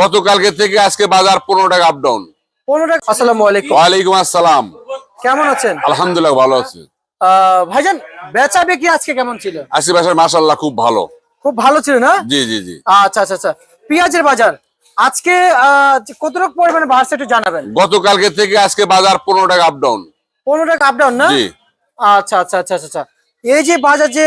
গতকালকে থেকে আজকে বাজার পনেরো টাকা আপ ডাউন পনেরো টাকা আসসালামু ওয়ালাইকুম আসসালাম। কেমন আছেন? আলহামদুলিল্লাহ ভালো আছে। ভাইজান বেচা বিক্রি আজকে কেমন ছিল? বাসার মাসাল্লাহ খুব ভালো। খুব ভালো ছিল না? জি জি জি। আচ্ছা আচ্ছা আচ্ছা। পেঁয়াজের বাজার। আজকে কতটুকু পরিমাণে বাড়ছে একটু জানাবেন। গতকালকে থেকে আজকে বাজার পনেরো টাকা আপ ডাউন পনেরো টাকা আপ ডাউন না? আচ্ছা আচ্ছা আচ্ছা আচ্ছা আচ্ছা। এই যে বাজার যে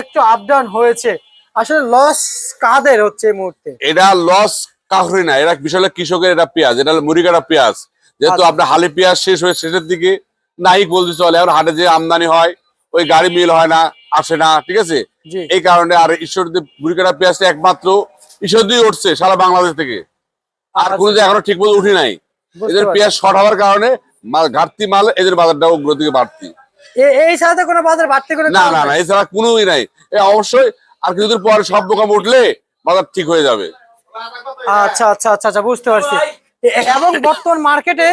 একটু আপ ডাউন হয়েছে আসলে লস কাদের হচ্ছে এই মুহূর্তে? এটা লস কাহরি না এরা বিশাল কৃষকের এটা পেঁয়াজ এটা হলো মুড়িকাটা পেঁয়াজ। যেহেতু আচ্ছা। আপনার হালি পেঁয়াজ শেষ হয়ে শেষের দিকে নাই বলতে চলে এখন হাটে যে আমদানি হয় ওই গাড়ি মিল হয় না আসে না ঠিক আছে? এই কারণে আর ঈশ্বরদী মুড়িকাটা পেঁয়াজটা একমাত্র ঈশ্বরদী উঠছে সারা বাংলাদেশ থেকে। আর কোনো যে এখনও ঠিক মতো উঠি নাই। এদের পেঁয়াজ শর্ট হওয়ার কারণে মাল- ঘাটতি মাল এদের বাজারটা উগ্র দিকে বাড়তি এই সাথে কোনো বাজার বাড়তে করে না না না এছাড়া কোনোই নাই। অবশ্যই আর কিছুদিন পরে সব দোকান উঠলে বাজার ঠিক হয়ে যাবে। আচ্ছা আচ্ছা আচ্ছা আচ্ছা বুঝতে পারছি। এবং বর্তমান মার্কেটে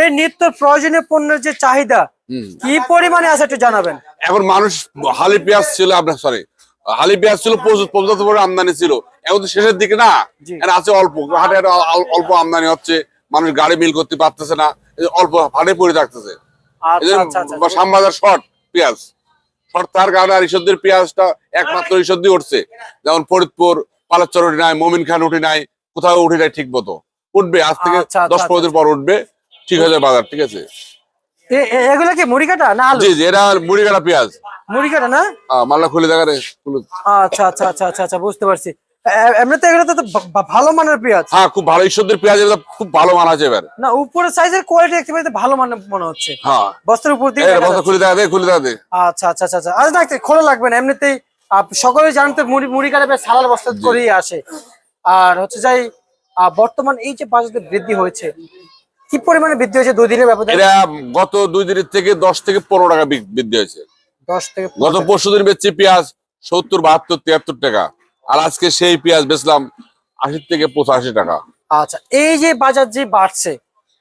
এই নিত্য প্রয়োজনীয় পণ্যের যে চাহিদা কি পরিমাণে আছে একটু জানাবেন? এখন মানুষ হালি পেঁয়াজ ছিল আপনার সরি হালি পেঁয়াজ ছিল প্রচুর পর্যাপ্ত পরিমাণে আমদানি ছিল। এখন তো শেষের দিকে না। আছে অল্প হাটে একটা অল্প আমদানি হচ্ছে মানুষ গাড়ি মিল করতে পারতেছে না অল্প হাটে পড়ে থাকতেছে। আচ্ছা আচ্ছা আচ্ছা। শ্যামবাজার শর্ট পেঁয়াজ শর্ট তার কারণে আর ঈশ্বরদের পেঁয়াজটা একমাত্র ঈশ্বরদি উঠছে যেমন ফরিদপুর পালাচর উঠে নাই মমিন খান উঠে নাই কোথাও উঠে নাই ঠিক মতো। উঠবে আজ থেকে আচ্ছা, আচ্ছা, দশ পনেরো দিন পর উঠবে ঠিক হয়ে যাবে বাজার ঠিক আছে? এ- এ- কি মুড়ি কাটা না আলু? জি জি এটা মুড়ি কাটা পেঁয়াজ। মুড়ি কাটা না? মাল্লা খুলে দেখা রে আচ্ছা আচ্ছা আচ্ছা আচ্ছা আচ্ছা বুঝতে পারছি। এমনিতে এগুলো তো ভালো মানের পেঁয়াজ। হ্যাঁ খুব ভালো ঈশ্বরদের পেঁয়াজ খুব ভালো মান আছে এবার। না উপরের সাইজের কোয়ালিটি দেখতে ভালো মানের মনে হচ্ছে। হ্যাঁ। বস্তার উপর দিয়ে বস্তা খুলে দেখা দে খুলে দেখা দে। আচ্ছা আচ্ছা আচ্ছা আচ্ছা খোলা লাগবে না এমনিতেই সকলে জানতে মুড়ি মুড়ি কাটা সালার বস্তা করেই আসে। আর হচ্ছে যাই বর্তমান এই যে বাজারে বৃদ্ধি হয়েছে কি পরিমাণে বৃদ্ধি হয়েছে দুই দিনের ব্যবধানে এটা গত দুই দিনের থেকে দশ থেকে পনেরো টাকা বৃদ্ধি হয়েছে। দশ থেকে গত পরশু দিন বেচছি পেঁয়াজ সত্তর বাহাত্তর তিয়াত্তর টাকা। আর আজকে সেই পেঁয়াজ বেচলাম আশি থেকে পঁচাশি টাকা। আচ্ছা এই যে বাজার যে বাড়ছে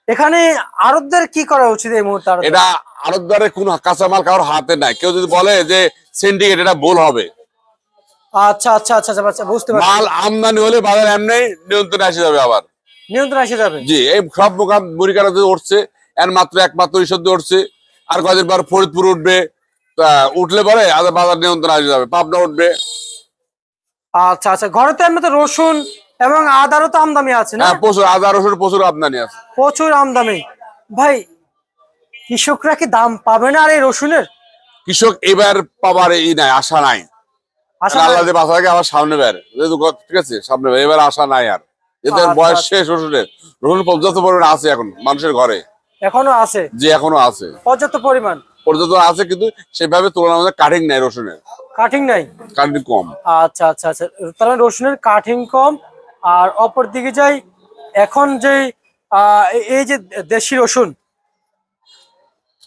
এখানে আরবদের কি করা উচিত এই মুহূর্তে? এটা আড়তদারে কোনো কাঁচামাল কারোর হাতে নাই। কেউ যদি বলে যে সিন্ডিকেট এটা ভুল হবে। আচ্ছা আচ্ছা আচ্ছা আচ্ছা, আচ্ছা বুঝতে পারছি। মাল আমদানি হলে বাজার এমনি নিয়ন্ত্রণে আসে যাবে আবার। নিয়ন্ত্রণ এসে যাবে। জি এই সব মোকাম মুড়িকারা যে উঠছে এর মাত্র একমাত্র ঈশ্বর উঠছে। আর কদিন পর ফরিদপুর উঠবে উঠলে পরে বাজার নিয়ন্ত্রণ আসে যাবে পাবনা উঠবে। আচ্ছা আচ্ছা ঘরে তো এমনি তো রসুন এবং আদারও তো আমদানি আছে না? হ্যাঁ প্রচুর আদা রসুন প্রচুর আমদানি আছে। প্রচুর আমদানি। ভাই কৃষকরা কি দাম পাবে না আর এই রসুনের? কৃষক এবার পাবার ই নাই আশা নাই। আল্লাহ নাই? যে বাসা আবার সামনে বের। ঠিক আছে সামনে বের। এবার আশা নাই আর। এদের আচ্ছা, বয়স আচ্ছা। শেষ রসুনের রসুন পর্যাপ্ত পরিমাণে আছে এখন মানুষের ঘরে। এখনও আছে? যে এখনও আছে। পর্যাপ্ত পরিমাণ? পর্যাপ্ত আছে কিন্তু সেভাবে তুলনা আমাদের কাটিং নাই রসুনের। কাটিং নাই? কাটিং কম। আচ্ছা আচ্ছা আচ্ছা। তার মানে রসুনের কাটিং কম আর অপর দিকে যাই এখন যে এই- যে দেশি রসুন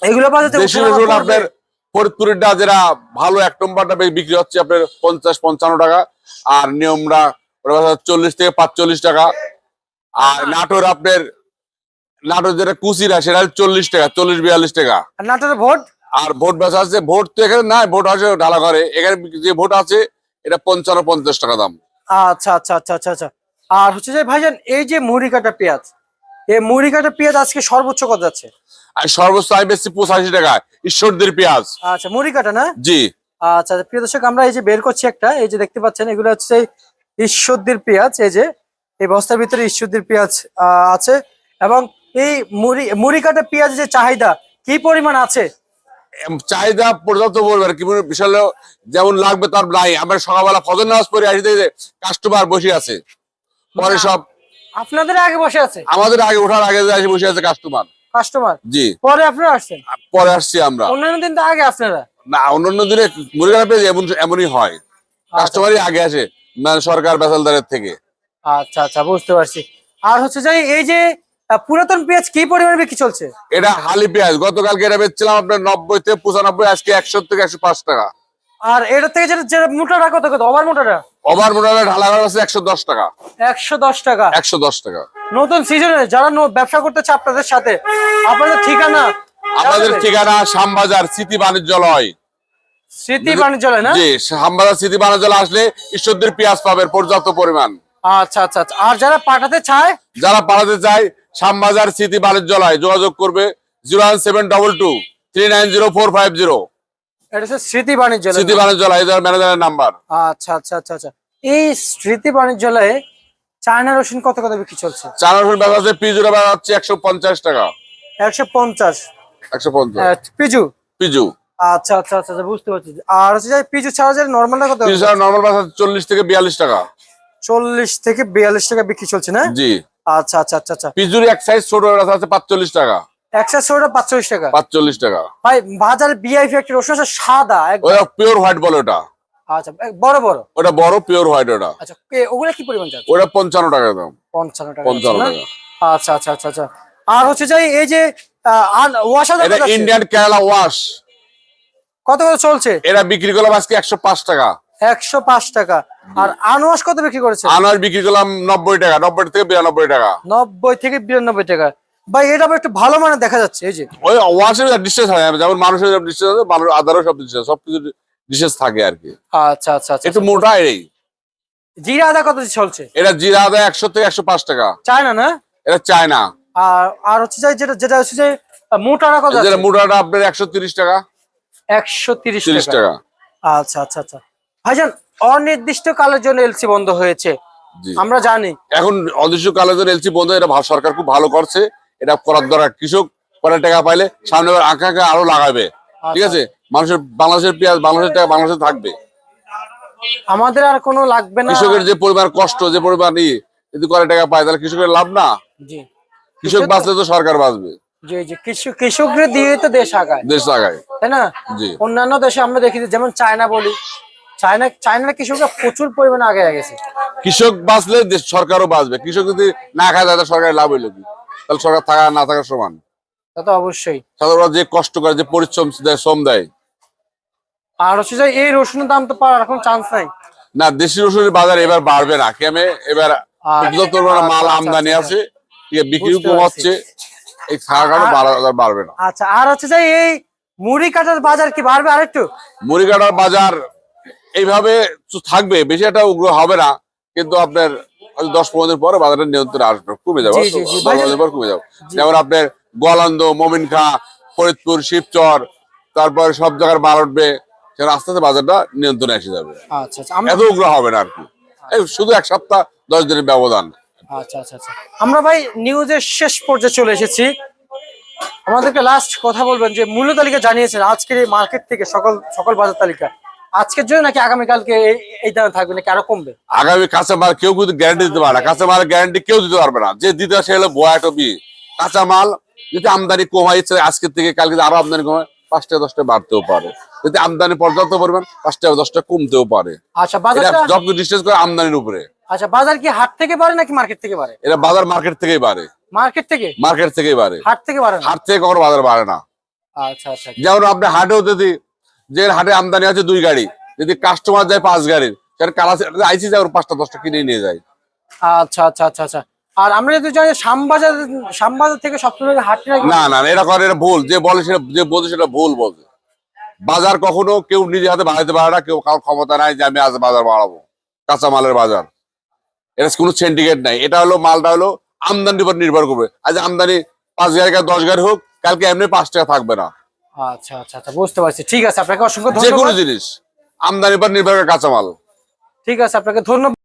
এগুলো দেশি রসুন আপনার ফরিদপুরের ডা যেটা ভালো এক নম্বরটা বিক্রি হচ্ছে আপনার পঞ্চাশ পঞ্চান্ন টাকা। আর নিয়মরা চল্লিশ থেকে পাঁচচল্লিশ টাকা। আর নাটোর আপনার নাটোর যেটা কুচিরা সেটা চল্লিশ টাকা চল্লিশ বিয়াল্লিশ টাকা। নাটোর ভোট? আর ভোট বেচা আছে ভোট তো এখানে নাই ভোট আছে ঢালা ঘরে এখানে যে ভোট আছে এটা পঞ্চান্ন পঞ্চাশ টাকা দাম। আচ্ছা আচ্ছা আচ্ছা আচ্ছা আচ্ছা। আর হচ্ছে যে ভাইজান এই যে মুড়ি কাটা পেঁয়াজ এই মুড়ি কাটা পেঁয়াজ আজকে সর্বোচ্চ কত যাচ্ছে? আর সর্বোচ্চ আমি বেশি পঁচাশি টাকা ঈশ্বরদের পেঁয়াজ। আচ্ছা মুড়ি কাটা না? জি। আচ্ছা প্রিয় দর্শক আমরা এই যে বের করছি একটা এই যে দেখতে পাচ্ছেন এগুলো হচ্ছে ঈশ্বরদীর পেঁয়াজ এই যে এই বস্তার ভিতরে ঈশ্বরদীর পেঁয়াজ আছে। এবং এই মুড়ি মুড়ি কাটা পেঁয়াজ যে চাহিদা কি পরিমাণ আছে? চাহিদা পর্যাপ্ত পরিমাণ কি বিশাল যেমন লাগবে তার নাই। আমরা সকালবেলা ফজর নামাজ পড়ে আসি কাস্টমার বসে আছে। পরে সব আপনাদের আগে বসে আছে? আমাদের আগে ওঠার আগে যে এসে বসে আছে কাস্টমার কাস্টমার জি। পরে আপনারা আসছেন? পরে আসছি আমরা। অন্যান্য দিন তো আগে আপনারা? না অন্যান্য দিনে মুরগিরা পেয়ে এমন এমনই হয়। কাস্টমারই আগে আসে মানে সরকার বেসালদারের থেকে। আচ্ছা আচ্ছা বুঝতে পারছি। আর হচ্ছে যে এই যে পুরাতন পেঁয়াজ কি পরিমাণে বিক্রি চলছে? এটা হালি পেঁয়াজ। গতকালকে এটা বেচছিলাম আপনার নব্বই থেকে পঁচানব্বই আজকে একশো থেকে একশো পাঁচ টাকা। আর এটা থেকে যেটা যেটা মোটাটা কত কত? ওভার মোটাটা? ওভার মোটামুটি ঢালা ঘর আছে একশো দশ টাকা। একশো দশ টাকা। একশো দশ টাকা। নতুন সিজনে যারা ন- ব্যবসা করতেছে আপনাদের সাথে আপনাদের ঠিকানা? আমাদের ঠিকানা শ্যামবাজার স্মৃতি বাণিজ্যালয়। স্মৃতি বাণিজ্যালয় না? জি শ্যামবাজার স্মৃতি বাণিজ্যালয় আসলে ঈশ্বরদের পেঁয়াজ পাবেন পর্যাপ্ত পরিমাণ। আচ্ছা আচ্ছা আচ্ছা। আর যারা পাঠাতে চায়? যারা পাঠাতে চায় শ্যামবাজার স্মৃতি বাণিজ্যালয় যোগাযোগ করবে zero one seven double two three nine zero four five zero. এটা হচ্ছে স্মৃতি বাণিজ্য স্মৃতি বাণিজ্যালয় এদের ম্যানেজারের নাম্বার আচ্ছা আচ্ছা আচ্ছা আচ্ছা। এই স্মৃতি বাণিজ্যালয়ে চায়না রসুন কত কত বিক্রি চলছে? চার রসুন বেচা হচ্ছে পিজুরা বেচা হচ্ছে একশো পঞ্চাশ টাকা। একশো পঞ্চাশ। একশো পঞ্চাশ। পিজু? পিজু। আচ্ছা আচ্ছা আচ্ছা আচ্ছা, বুঝতে পারছি। আর হচ্ছে যে পিজু ছাড়া যে নর্মালটা কত পিজু নর্মাল চল্লিশ থেকে বিয়াল্লিশ টাকা। চল্লিশ থেকে বিয়াল্লিশ টাকা বিক্রি চলছে না? জি। আচ্ছা আচ্ছা আচ্ছা আচ্ছা। পিজুর এক সাইজ ছোট হচ্ছে পাঁচচল্লিশ টাকা। একশো পাঁচচল্লিশ টাকা। পাঁচচল্লিশ টাকা। ভাই বাজারে আছে সাদা পিওর হোয়াইট বলে ওটা। আচ্ছা বড় বড়। ওটা বড় পিওর হোয়াইট ওটা। আচ্ছা ওগুলা কি পরিমাণ চাচ্ছে ওটা পঞ্চান্ন টাকা দাম। পঞ্চান্ন টাকা। পঞ্চান্ন টাকা। আচ্ছা আচ্ছা আচ্ছা আচ্ছা। আর হচ্ছে যে এই যে ওয়াশা এটা ইন্ডিয়ান কেরালা ওয়াশ কত কত চলছে? এটা বিক্রি করলাম আজকে একশো পাঁচ টাকা। একশো পাঁচ টাকা। আর আনোয়াশ কত বিক্রি করেছে? আনার বিক্রি করলাম নব্বই টাকা নব্বই থেকে বিরানব্বই টাকা। নব্বই থেকে বিরানব্বই টাকা। ভাই এটা একটু ভালো মানে দেখা যাচ্ছে এই যে। ওই ওয়াশের ডিস্টেন্স হয় যেমন মানুষের ডিস্টেন্স আছে মানুষ আদারও সব ডিস্টেন্স সবকিছু ডিস্টেন্স থাকে আর কি। আচ্ছা আচ্ছা আচ্ছা একটু মোটা এই জিরা আদা কত চলছে? এটা জিরা আদা একশো থেকে একশো পাঁচ টাকা। চায়না না? এটা চায়না। আর আর হচ্ছে যে যেটা যেটা হচ্ছে যে মোটাটা কত যেটা মোটাটা আপনার একশো তিরিশ টাকা। একশো তিরিশ টাকা। আচ্ছা আচ্ছা আচ্ছা। ভাইজান অনির্দিষ্ট কালের জন্য এলসি বন্ধ হয়েছে। আমরা জানি। এখন অদৃশ্য কালের জন্য এলসি বন্ধ এটা সরকার খুব ভালো করছে। এটা করার দরকার। কৃষক পরে টাকা পাইলে সামনে আঁকা আঁকা আরও লাগাবে। ঠিক আছে? মানুষের বাংলাদেশের পেঁয়াজ বাংলাদেশের টাকা বাংলাদেশে থাকবে। আমাদের আর কোনো লাগবে না। কৃষকের যে পরিমাণ কষ্ট যে পরিমাণ ই যদি করে টাকা পায় তাহলে কৃষকের লাভ না? জি। কৃষক বাঁচলে তো সরকার বাঁচবে। জি জি। কৃষক কৃষকদের দিয়ে তো দেশ আগায়। দেশ আগায়। তাই না? জি। অন্যান্য দেশে আমরা দেখি যেমন চায়না বলি চায়না চায়নার কৃষকরা প্রচুর পরিমাণে আগে গেছে। কৃষক বাঁচলে সরকারও বাঁচবে। কৃষক যদি না খায় তাহলে সরকারের লাভ হইল কি? তাহলে সরকার থাকা না থাকার সমান? তা তো অবশ্যই। সাধারণ যে কষ্ট করে যে পরিশ্রম দেয় শ্রম দেয়। আর হচ্ছে যে এই রসুনের দাম তো পাওয়ার এখন চান্স নাই। না দেশি রসুনের বাজার এবার বাড়বে না। কেমে এবার মাল আমদানি আছে আছে, বিক্রিও কম হচ্ছে এই থাকার কারণে বাজার বাড়বে না। আচ্ছা আর হচ্ছে যে এই মুড়ি কাটার বাজার কি বাড়বে আরেকটু? মুড়িকাটার বাজার এইভাবে থাকবে বেশি একটা উগ্র হবে না কিন্তু আপনার হয়তো দশ পনেরো দিন পরে বাজারের নিয়ন্ত্রণে আসবে কমে যাবে পর কমে যাবে। যেমন আপনার গোয়ালন্দ মোমিন খা ফরিদপুর শিবচর তারপর সব জায়গার মাল উঠবে আস্তে আস্তে বাজারটা নিয়ন্ত্রণে এসে যাবে। আচ্ছা আচ্ছা এত উগ্র হবে না আর কি। এই শুধু এক সপ্তাহ দশ দিনের ব্যবধান। আচ্ছা আচ্ছা আচ্ছা। আমরা ভাই নিউজের শেষ পর্যায়ে চলে এসেছি। আমাদেরকে লাস্ট কথা বলবেন যে মূল্য তালিকা জানিয়েছেন আজকের এই মার্কেট থেকে সকল সকল বাজার তালিকা। আজকের জন্য নাকি আগামীকালকে এই- এই থাকবে নাকি আরও কমবে? আগামী কাঁচামাল কেউ কিন্তু গ্যারান্টি দিতে পারে না। কাঁচামালের গ্যারান্টি কেউ দিতে পারবে না। যে দিতে সে হলো বয়া টবি কাঁচামাল যদি আমদানি কমায় ইচ্ছে আজকের থেকে কালকে আরও আমদানি কমায় পাঁচটা দশটা বাড়তেও পারে। যদি আমদানি পর্যাপ্ত পরিমাণ পাঁচটা দশটা কমতেও পারে। আচ্ছা জব ডিস্টেন্স করে আমদানির উপরে। আচ্ছা বাজার কি হাট থেকে বাড়ে নাকি মার্কেট থেকে বাড়ে? এটা বাজার মার্কেট থেকেই বাড়ে। মার্কেট থেকে? মার্কেট থেকেই বাড়ে। হাট থেকে বাড়ে হাট থেকে কখনো বাজার বাড়ে না। আচ্ছা আচ্ছা। যেমন আপনি হাটেও যদি যে হাটে আমদানি আছে দুই গাড়ি। যদি কাস্টমার যায় পাঁচ গাড়ির কালা আইসি যায় ওর পাঁচটা দশটা কিনে নিয়ে যায়। আচ্ছা আচ্ছা আচ্ছা আচ্ছা। আর আমরা যদি জানি শ্যামবাজার শ্যামবাজার থেকে সবসময় হাটটি না না না, এটা করে এটা ভুল। যে বলে সেটা যে বলছে সেটা ভুল বলছে। বাজার কখনো কেউ নিজে হাতে বাড়াইতে পারে না কেউ কারোর ক্ষমতা নাই যে আমি আজ বাজার বাড়াবো কাঁচা মালের বাজার। এটা কোনো সিন্ডিকেট নাই। এটা হলো মালটা হলো আমদানির উপর নির্ভর করবে। আজ আমদানি পাঁচ গাড়ি দশ গাড়ি হোক কালকে এমনি পাঁচ টাকা থাকবে না। আচ্ছা আচ্ছা আচ্ছা বুঝতে পারছি। ঠিক আছে আপনাকে অসংখ্য যে কোনো জিনিস আমদানি উপর নির্ভর কাঁচামাল। ঠিক আছে আপনাকে ধন্যবাদ।